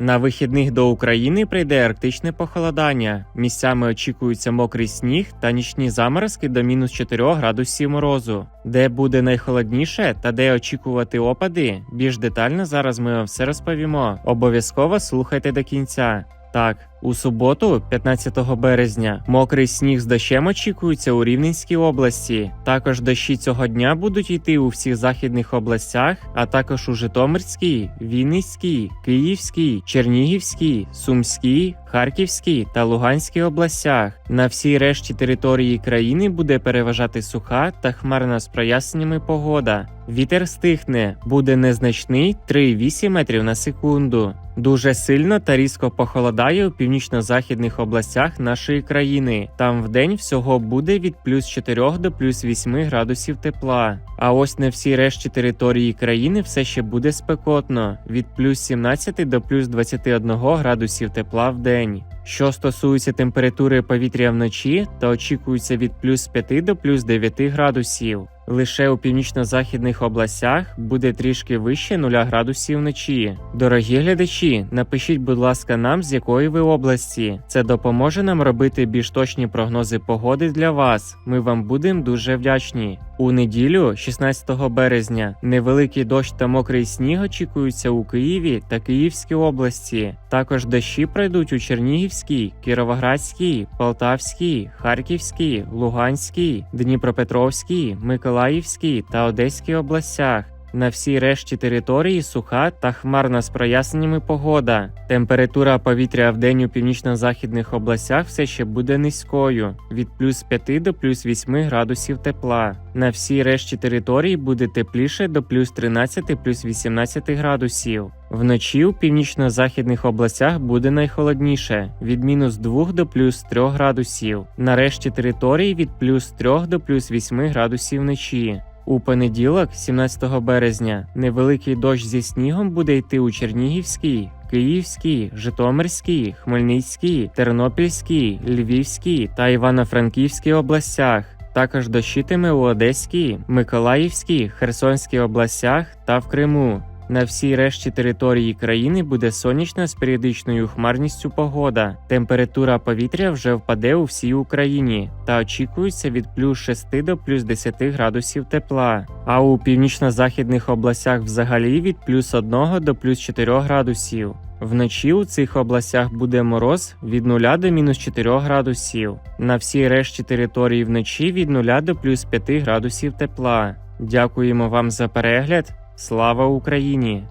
На вихідних до України прийде арктичне похолодання. Місцями очікується мокрий сніг та нічні заморозки до мінус 4 градусів морозу. Де буде найхолодніше та де очікувати опади, більш детально зараз ми вам все розповімо. Обов'язково слухайте до кінця. Так, у суботу, 15 березня, мокрий сніг з дощем очікується у Рівненській області. Також дощі цього дня будуть йти у всіх західних областях, а також у Житомирській, Вінницькій, Київській, Чернігівській, Сумській, Харківській та Луганській областях. На всій решті території країни буде переважати суха та хмарна з проясненнями погода. Вітер стихне, буде незначний 3,8 метрів на секунду. Дуже сильно та різко похолодає у північно-західних областях нашої країни. Там вдень всього буде від плюс 4 до плюс 8 градусів тепла. А ось на всій решті території країни все ще буде спекотно від плюс 17 до плюс 21 градусів тепла в день. Що стосується температури повітря вночі, то очікується від плюс 5 до плюс 9 градусів. Лише у північно-західних областях буде трішки вище 0 градусів вночі. Дорогі глядачі, напишіть, будь ласка, нам з якої ви області. Це допоможе нам робити більш точні прогнози погоди для вас. Ми вам будемо дуже вдячні. У неділю, 16 березня, невеликий дощ та мокрий сніг очікуються у Києві та Київській області. Також дощі пройдуть у Чернігівській, Кіровоградській, Полтавській, Харківській, Луганській, Дніпропетровській, Миколаївській та Одеській областях. На всій решті території суха та хмарна з проясненнями погода. Температура повітря в день у північно-західних областях все ще буде низькою від плюс 5 до плюс 8 градусів тепла. На всій решті території буде тепліше до плюс 13 плюс 18 градусів. Вночі у північно-західних областях буде найхолодніше від мінус 2 до плюс 3 градусів. На решті території від плюс 3 до плюс 8 градусів вночі. У понеділок, 17 березня, невеликий дощ зі снігом буде йти у Чернігівській, Київській, Житомирській, Хмельницькій, Тернопільській, Львівській та Івано-Франківській областях. Також дощитиме у Одеській, Миколаївській, Херсонській областях та в Криму. На всій решті території країни буде сонячна з періодичною хмарністю погода. Температура повітря вже впаде у всій Україні та очікується від плюс 6 до плюс 10 градусів тепла. А у північно-західних областях взагалі від плюс 1 до плюс 4 градусів. Вночі у цих областях буде мороз від 0 до мінус 4 градусів. На всій решті території вночі від 0 до плюс 5 градусів тепла. Дякуємо вам за перегляд. Слава Україні!